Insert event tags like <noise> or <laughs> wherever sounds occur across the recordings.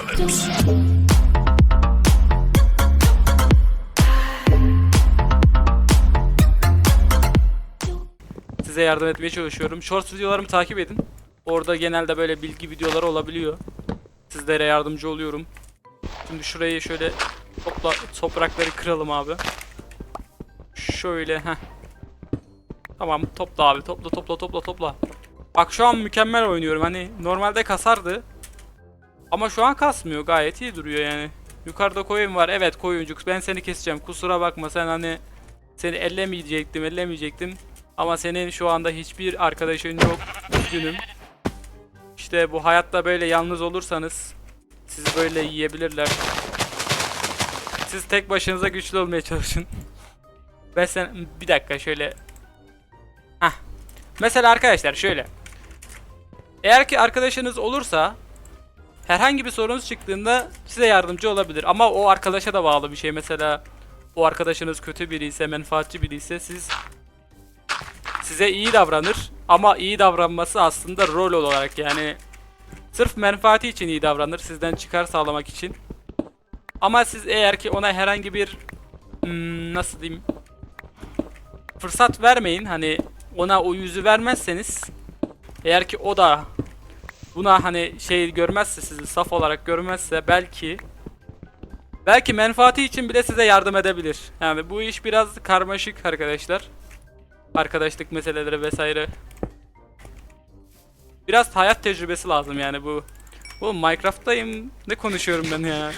apocalypse. Size yardım etmeye çalışıyorum. Shorts videolarımı takip edin. Orada genelde böyle bilgi videoları olabiliyor. Sizlere yardımcı oluyorum. Şimdi şurayı şöyle topla toprakları kıralım abi. Şöyle heh. Tamam topla abi topla topla topla topla. Bak şu an mükemmel oynuyorum. Hani normalde kasardı. Ama şu an kasmıyor. Gayet iyi duruyor yani. Yukarıda koyun var. Evet koyuncuk. Ben seni keseceğim. Kusura bakma sen hani seni ellemeyecektim, ellemeyecektim. Ama senin şu anda hiçbir arkadaşın yok. Üzgünüm. İşte bu hayatta böyle yalnız olursanız sizi böyle yiyebilirler. Siz tek başınıza güçlü olmaya çalışın. Ben sen bir dakika şöyle. Hah. Mesela arkadaşlar şöyle. Eğer ki arkadaşınız olursa herhangi bir sorunuz çıktığında size yardımcı olabilir. Ama o arkadaşa da bağlı bir şey. Mesela o arkadaşınız kötü biri ise, menfaatçi biri ise siz size iyi davranır ama iyi davranması aslında rol olarak yani sırf menfaati için iyi davranır sizden çıkar sağlamak için. Ama siz eğer ki ona herhangi bir hmm, nasıl diyeyim fırsat vermeyin hani ona o yüzü vermezseniz eğer ki o da buna hani şey görmezse sizi saf olarak görmezse belki belki menfaati için bile size yardım edebilir. Yani bu iş biraz karmaşık arkadaşlar arkadaşlık meseleleri vesaire. Biraz hayat tecrübesi lazım yani bu. Oğlum Minecraft'tayım. Ne konuşuyorum ben ya?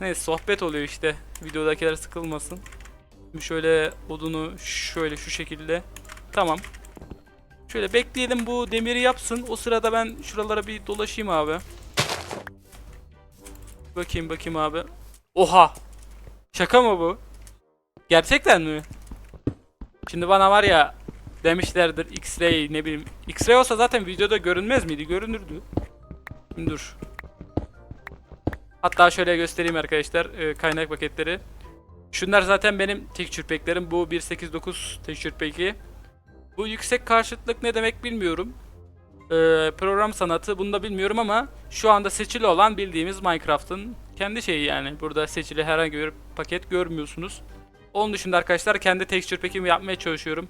Neyse sohbet oluyor işte. Videodakiler sıkılmasın. Şimdi şöyle odunu şöyle şu şekilde. Tamam. Şöyle bekleyelim bu demiri yapsın. O sırada ben şuralara bir dolaşayım abi. Bakayım bakayım abi. Oha. Şaka mı bu? Gerçekten mi? Şimdi bana var ya demişlerdir X-ray ne bileyim. X-ray olsa zaten videoda görünmez miydi? Görünürdü. Şimdi dur. Hatta şöyle göstereyim arkadaşlar e, kaynak paketleri. Şunlar zaten benim texture pack'lerim. Bu 1.8.9 texture pack'i. Bu yüksek karşıtlık ne demek bilmiyorum. E, program sanatı bunu da bilmiyorum ama şu anda seçili olan bildiğimiz Minecraft'ın kendi şeyi yani. Burada seçili herhangi bir paket görmüyorsunuz. Onun dışında arkadaşlar kendi texture pack'imi yapmaya çalışıyorum.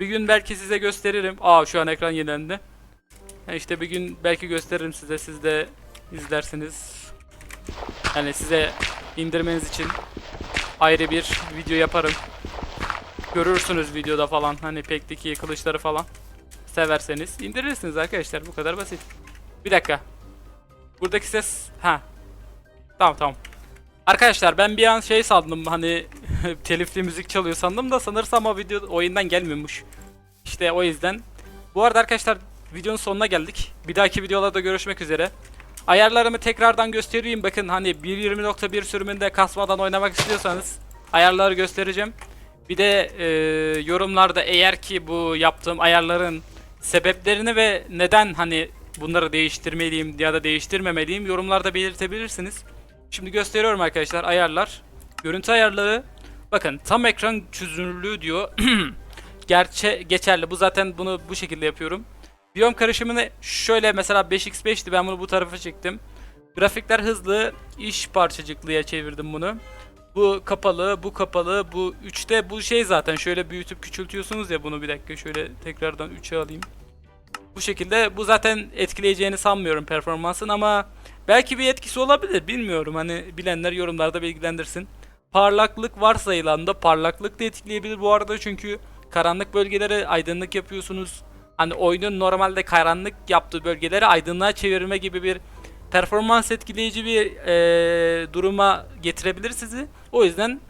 Bir gün belki size gösteririm. Aa şu an ekran yenilendi. Ha işte bir gün belki gösteririm size. Siz de izlersiniz. Yani size indirmeniz için ayrı bir video yaparım. Görürsünüz videoda falan. Hani pekteki kılıçları falan. Severseniz indirirsiniz arkadaşlar. Bu kadar basit. Bir dakika. Buradaki ses... Ha. Tamam tamam. Arkadaşlar ben bir an şey sandım hani <laughs> telifli müzik çalıyor sandım da sanırsam o video oyundan gelmiyormuş. İşte o yüzden. Bu arada arkadaşlar videonun sonuna geldik. Bir dahaki videolarda görüşmek üzere. Ayarlarımı tekrardan göstereyim. Bakın hani 1.20.1 sürümünde kasmadan oynamak istiyorsanız ayarları göstereceğim. Bir de e, yorumlarda eğer ki bu yaptığım ayarların sebeplerini ve neden hani bunları değiştirmeliyim ya da değiştirmemeliyim yorumlarda belirtebilirsiniz. Şimdi gösteriyorum arkadaşlar ayarlar. Görüntü ayarları. Bakın tam ekran çözünürlüğü diyor. <clears throat> Gerçe geçerli. Bu zaten bunu bu şekilde yapıyorum. Biyom karışımını şöyle mesela 5x5'ti ben bunu bu tarafa çektim. Grafikler hızlı iş parçacıklıya çevirdim bunu. Bu kapalı, bu kapalı, bu 3'te bu şey zaten şöyle büyütüp küçültüyorsunuz ya bunu bir dakika şöyle tekrardan 3'e alayım. Bu şekilde bu zaten etkileyeceğini sanmıyorum performansın ama belki bir etkisi olabilir bilmiyorum hani bilenler yorumlarda bilgilendirsin. Parlaklık varsayılan da parlaklık da etkileyebilir bu arada çünkü karanlık bölgelere aydınlık yapıyorsunuz. Hani oyunun normalde karanlık yaptığı bölgeleri aydınlığa çevirme gibi bir performans etkileyici bir eee, duruma getirebilir sizi. O yüzden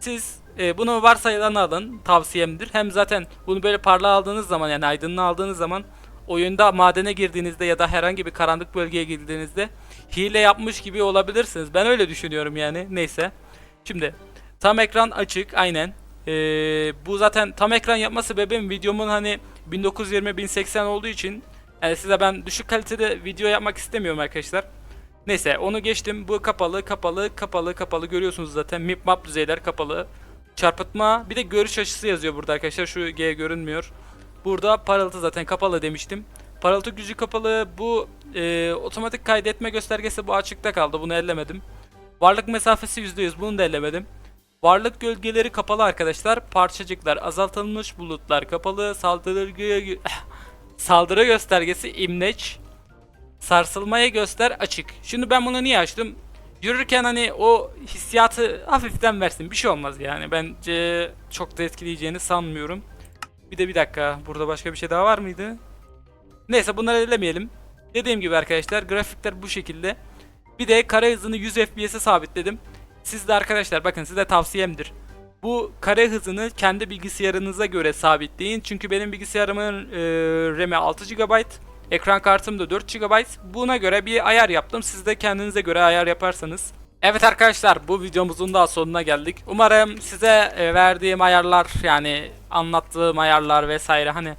siz e, bunu varsayılanı alın tavsiyemdir. Hem zaten bunu böyle parlak aldığınız zaman yani aydınlığı aldığınız zaman oyunda madene girdiğinizde ya da herhangi bir karanlık bölgeye girdiğinizde hile yapmış gibi olabilirsiniz. Ben öyle düşünüyorum yani. Neyse. Şimdi tam ekran açık aynen. Ee, bu zaten tam ekran yapma sebebim videomun hani 1920-1080 olduğu için yani size ben düşük kalitede video yapmak istemiyorum arkadaşlar. Neyse onu geçtim. Bu kapalı, kapalı, kapalı, kapalı görüyorsunuz zaten. Mip map düzeyler kapalı. Çarpıtma bir de görüş açısı yazıyor burada arkadaşlar. Şu G görünmüyor. Burada parıltı zaten kapalı demiştim. Parıltı gücü kapalı. Bu e, otomatik kaydetme göstergesi bu açıkta kaldı. Bunu ellemedim. Varlık mesafesi %100 bunu da ellemedim. Varlık gölgeleri kapalı arkadaşlar. Parçacıklar azaltılmış bulutlar kapalı. Saldırı <laughs> saldırı göstergesi imleç. Sarsılmaya göster açık. Şimdi ben bunu niye açtım? Yürürken hani o hissiyatı hafiften versin. Bir şey olmaz yani. Bence çok da etkileyeceğini sanmıyorum. Bir de bir dakika. Burada başka bir şey daha var mıydı? Neyse bunları elemeyelim. Dediğim gibi arkadaşlar grafikler bu şekilde. Bir de kare hızını 100 FPS'e sabitledim. Siz de arkadaşlar bakın size tavsiyemdir. Bu kare hızını kendi bilgisayarınıza göre sabitleyin. Çünkü benim bilgisayarımın e, RAM'i 6 GB, ekran kartım da 4 GB. Buna göre bir ayar yaptım. Siz de kendinize göre ayar yaparsanız. Evet arkadaşlar bu videomuzun da sonuna geldik. Umarım size e, verdiğim ayarlar yani anlattığım ayarlar vesaire hani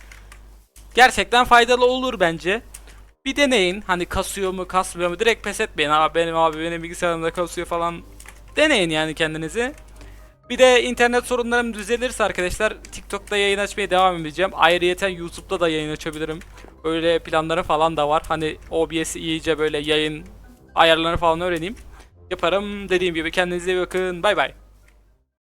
gerçekten faydalı olur bence. Bir deneyin hani kasıyor mu kasmıyor mu direkt pes etmeyin abi benim abi benim bilgisayarımda kasıyor falan deneyin yani kendinizi. Bir de internet sorunlarım düzelirse arkadaşlar TikTok'ta yayın açmaya devam edeceğim. Ayrıyeten YouTube'da da yayın açabilirim. Öyle planları falan da var. Hani OBS'i iyice böyle yayın ayarlarını falan öğreneyim. Yaparım dediğim gibi kendinize iyi bakın. Bay bay.